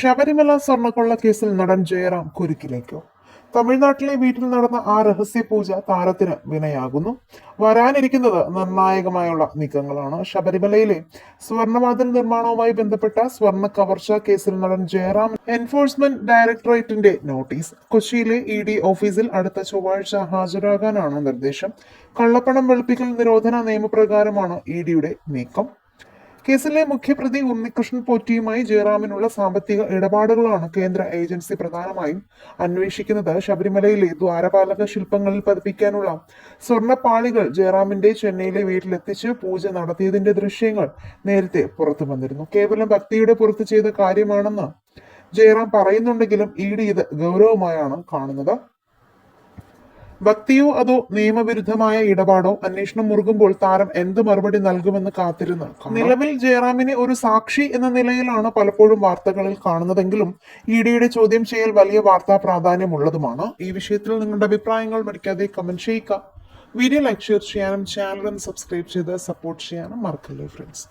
ശബരിമല സ്വർണക്കൊള്ള കേസിൽ നടൻ ജയറാം കുരുക്കിലേക്കോ. തമിഴ്നാട്ടിലെ വീട്ടിൽ നടന്ന ആ രഹസ്യ പൂജ താരത്തിന് വിനയാകുന്നു. വരാനിരിക്കുന്നത് നിർണായകമായുള്ള നീക്കങ്ങളാണ്. ശബരിമലയിലെ സ്വർണവാതിൽ നിർമ്മാണവുമായി ബന്ധപ്പെട്ട സ്വർണ കവർച്ച കേസിൽ നടൻ ജയറാം എൻഫോഴ്സ്മെന്റ് ഡയറക്ടറേറ്റിന്റെ നോട്ടീസ്. കൊച്ചിയിലെ ഇ ഡി ഓഫീസിൽ അടുത്ത ചൊവ്വാഴ്ച ഹാജരാകാനാണ് നിർദ്ദേശം. കള്ളപ്പണം വെളുപ്പിക്കൽ നിരോധന നിയമപ്രകാരമാണ് ഇ ഡിയുടെ നീക്കം. കേസിലെ മുഖ്യപ്രതി ഉണ്ണികൃഷ്ണൻ പോറ്റിയുമായി ജയറാമിനുള്ള സാമ്പത്തിക ഇടപാടുകളാണ് കേന്ദ്ര ഏജൻസി പ്രധാനമായും അന്വേഷിക്കുന്നത്. ശബരിമലയിലെ ദ്വാരപാലക ശില്പങ്ങളിൽ പതിപ്പിക്കാനുള്ള സ്വർണപ്പാളികൾ ജയറാമിന്റെ ചെന്നൈയിലെ വീട്ടിലെത്തിച്ച് പൂജ നടത്തിയതിന്റെ ദൃശ്യങ്ങൾ നേരത്തെ പുറത്തു വന്നിരുന്നു. കേവലം ഭക്തിയുടെ പുറത്ത് ചെയ്ത കാര്യമാണെന്ന് ജയറാം പറയുന്നുണ്ടെങ്കിലും ഇ ഡി ഇത് ഗൗരവമായാണ് കാണുന്നത്. ഭക്തിയോ അതോ നിയമവിരുദ്ധമായ ഇടപാടോ അന്വേഷണം മുറുകുമ്പോൾ താരം എന്ത് മറുപടി നൽകുമെന്ന് കാത്തിരുന്ന്. നിലവിൽ ജയറാമിനെ ഒരു സാക്ഷി എന്ന നിലയിലാണ് പലപ്പോഴും വാർത്തകളിൽ കാണുന്നതെങ്കിലും ഇ ഡിയുടെ ചോദ്യം ചെയ്യൽ വലിയ വാർത്താ പ്രാധാന്യമുള്ളതുമാണ്. ഈ വിഷയത്തിൽ നിങ്ങളുടെ അഭിപ്രായങ്ങൾ മടിക്കാതെ കമന്റ് ചെയ്യുക. വീഡിയോ ലൈക്ക് ഷെയർ ചെയ്യാനും ചാനലും സബ്സ്ക്രൈബ് ചെയ്ത് സപ്പോർട്ട് ചെയ്യാനും മറക്കല്ലേ ഫ്രണ്ട്സ്